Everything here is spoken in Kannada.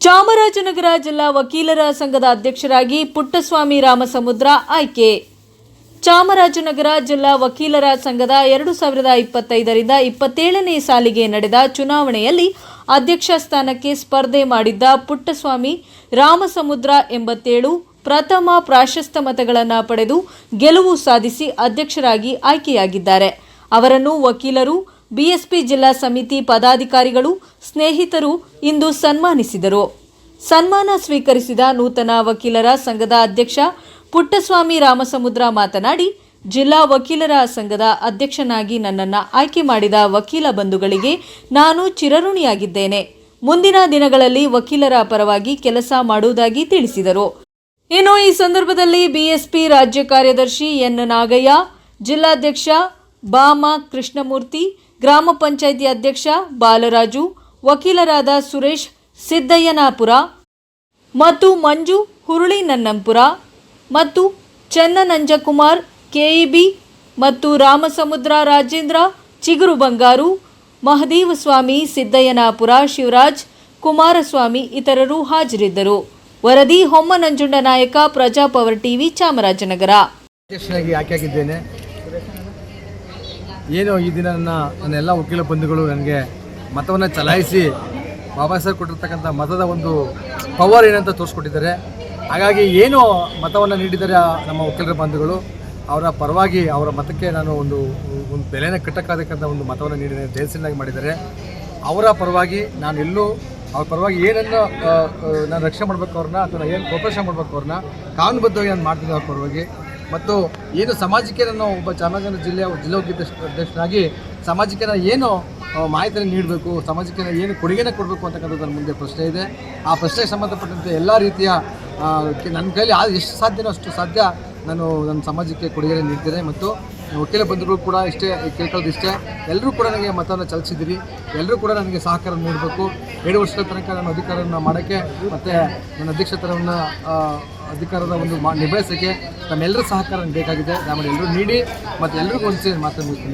ಚಾಮರಾಜನಗರ ಜಿಲ್ಲಾ ವಕೀಲರ ಸಂಘದ ಅಧ್ಯಕ್ಷರಾಗಿ ಪುಟ್ಟಸ್ವಾಮಿ ರಾಮಸಮುದ್ರ ಆಯ್ಕೆ. ಚಾಮರಾಜನಗರ ಜಿಲ್ಲಾ ವಕೀಲರ ಸಂಘದ ಎರಡು ಸಾವಿರದ ಇಪ್ಪತ್ತೈದರಿಂದ ಇಪ್ಪತ್ತೇಳನೇ ಸಾಲಿಗೆ ನಡೆದ ಚುನಾವಣೆಯಲ್ಲಿ ಅಧ್ಯಕ್ಷ ಸ್ಥಾನಕ್ಕೆ ಸ್ಪರ್ಧೆ ಮಾಡಿದ್ದ ಪುಟ್ಟಸ್ವಾಮಿ ರಾಮಸಮುದ್ರ ಎಂಬತ್ತೇಳು ಪ್ರಥಮ ಪ್ರಾಶಸ್ತ್ಯ ಮತಗಳನ್ನು ಪಡೆದು ಗೆಲುವು ಸಾಧಿಸಿ ಅಧ್ಯಕ್ಷರಾಗಿ ಆಯ್ಕೆಯಾಗಿದ್ದಾರೆ. ಅವರನ್ನು ವಕೀಲರು ಬಿಎಸ್ಪಿ ಜಿಲ್ಲಾ ಸಮಿತಿ ಪದಾಧಿಕಾರಿಗಳು ಸ್ನೇಹಿತರು ಇಂದು ಸನ್ಮಾನಿಸಿದರು. ಸನ್ಮಾನ ಸ್ವೀಕರಿಸಿದ ನೂತನ ವಕೀಲರ ಸಂಘದ ಅಧ್ಯಕ್ಷ ಪುಟ್ಟಸ್ವಾಮಿ ರಾಮಸಮುದ್ರ ಮಾತನಾಡಿ, ಜಿಲ್ಲಾ ವಕೀಲರ ಸಂಘದ ಅಧ್ಯಕ್ಷನಾಗಿ ನನ್ನನ್ನು ಆಯ್ಕೆ ಮಾಡಿದ ವಕೀಲ ಬಂಧುಗಳಿಗೆ ನಾನು ಚಿರಋಣಿಯಾಗಿದ್ದೇನೆ. ಮುಂದಿನ ದಿನಗಳಲ್ಲಿ ವಕೀಲರ ಪರವಾಗಿ ಕೆಲಸ ಮಾಡುವುದಾಗಿ ತಿಳಿಸಿದರು. ಇನ್ನು ಈ ಸಂದರ್ಭದಲ್ಲಿ ಬಿಎಸ್ಪಿ ರಾಜ್ಯ ಕಾರ್ಯದರ್ಶಿ ಎನ್ ನಾಗಯ್ಯ, ಜಿಲ್ಲಾಧ್ಯಕ್ಷ ಬಾಮ ಕೃಷ್ಣಮೂರ್ತಿ, ಗ್ರಾಮ ಪಂಚಾಯಿತಿ ಅಧ್ಯಕ್ಷ ಬಾಲರಾಜು, ವಕೀಲರಾದ ಸುರೇಶ್ ಸಿದ್ದಯ್ಯನಾಪುರ ಮತ್ತು ಮಂಜು ಹುರುಳಿ ನನ್ನಂಪುರ ಮತ್ತು ಚನ್ನನಂಜಕುಮಾರ್, ಕೆಇಬಿ ಮತ್ತು ರಾಮಸಮುದ್ರ ರಾಜೇಂದ್ರ ಚಿಗುರು ಬಂಗಾರು ಮಹದೇವ ಸ್ವಾಮಿ ಸಿದ್ದಯ್ಯನಾಪುರ, ಶಿವರಾಜ್ ಕುಮಾರಸ್ವಾಮಿ ಇತರರು ಹಾಜರಿದ್ದರು. ವರದಿ ಹೊಮ್ಮನಂಜುಂಡ ನಾಯಕ ಪ್ರಜಾಪವರ್ ಟಿವಿ ಚಾಮರಾಜನಗರ. ಏನು ಈ ದಿನ ನನ್ನ ನನ್ನ ಎಲ್ಲ ವಕೀಲ ಬಂಧುಗಳು ನನಗೆ ಮತವನ್ನು ಚಲಾಯಿಸಿ ಬಾಬಾ ಸಾಹೇಬ್ ಕೊಟ್ಟಿರ್ತಕ್ಕಂಥ ಮತದ ಒಂದು ಪವರ್ ಏನಂತ ತೋರಿಸ್ಕೊಟ್ಟಿದ್ದಾರೆ. ಹಾಗಾಗಿ ಏನು ಮತವನ್ನು ನೀಡಿದ್ದಾರೆ ನಮ್ಮ ವಕೀಲರ ಬಂಧುಗಳು, ಅವರ ಪರವಾಗಿ ಅವರ ಮತಕ್ಕೆ ನಾನು ಒಂದು ಒಂದು ಬೆಲೆನ ಕಟ್ಟಕ್ಕಾಗತಕ್ಕಂಥ ಒಂದು ಮತವನ್ನು ನೀಡಿದ್ದಾರೆ ದೇಶನಾಗಿ ಮಾಡಿದ್ದಾರೆ. ಅವರ ಪರವಾಗಿ ನಾನು ಎಲ್ಲೂ, ಅವ್ರ ಪರವಾಗಿ ಏನನ್ನು ನಾನು ರಕ್ಷಣೆ ಮಾಡಬೇಕು ಅವ್ರನ್ನ ಅಥವಾ ಏನು ಕೋಪರೇಷನ್ ಮಾಡಬೇಕು ಅವ್ರನ್ನ, ಕಾನೂನುಬದ್ಧವಾಗಿ ನಾನು ಮಾಡ್ತಿದ್ದೆ ಅವ್ರ ಪರವಾಗಿ. ಮತ್ತು ಏನು ಸಮಾಜಕ್ಕೆ ಒಬ್ಬ ಚಾಮರಾಜನಗರ ಜಿಲ್ಲೆಯ ಜಿಲ್ಲಾ ಅಧ್ಯಕ್ಷನಾಗಿ ಸಮಾಜಕ್ಕೆ ನಾನು ಏನು ಮಾಹಿತಿಯನ್ನು ನೀಡಬೇಕು ಸಮಾಜಕ್ಕೆ ಏನು ಕೊಡುಗೆನ ಕೊಡಬೇಕು ಅಂತಕ್ಕಂಥದ್ದು ನನ್ನ ಮುಂದೆ ಪ್ರಶ್ನೆ ಇದೆ. ಆ ಪ್ರಶ್ನೆಗೆ ಸಂಬಂಧಪಟ್ಟಂತೆ ಎಲ್ಲ ರೀತಿಯ ನನ್ನ ಕೈಯಲ್ಲಿ ಎಷ್ಟು ಸಾಧ್ಯನೋ ಅಷ್ಟು ಸಾಧ್ಯ ನಾನು ನನ್ನ ಸಮಾಜಕ್ಕೆ ಕೊಡುಗೆಯನ್ನು ನೀಡ್ತೇನೆ. ಮತ್ತು ವಕೀಲ ಬಂಧುಗಳು ಕೂಡ ಇಷ್ಟೇ ಕೇಳ್ಕೊಳ್ಳೋದು ಇಷ್ಟೇ. ಎಲ್ಲರೂ ಕೂಡ ನನಗೆ ಮತವನ್ನು ಚಲಿಸಿದ್ದೀರಿ. ಎಲ್ಲರೂ ಕೂಡ ನನಗೆ ಸಹಕಾರ ನೀಡಬೇಕು. ಏಳು ವರ್ಷದ ತನಕ ನನ್ನ ಅಧಿಕಾರವನ್ನು ಮಾಡೋಕ್ಕೆ ಮತ್ತು ನನ್ನ ಅಧ್ಯಕ್ಷತನವನ್ನು ಅಧಿಕಾರದ ಒಂದು ಮಾ, ನಿಭಾಯಿಸೋಕ್ಕೆ ನಮ್ಮೆಲ್ಲರ ಸಹಕಾರ ಬೇಕಾಗಿದೆ. ನಮ್ಮನ್ನು ಎಲ್ಲರೂ ನೀಡಿ ಮತ್ತು ಎಲ್ರಿಗೂ ಒಂದು ಮುಗಿಸ್ತೀನಿ.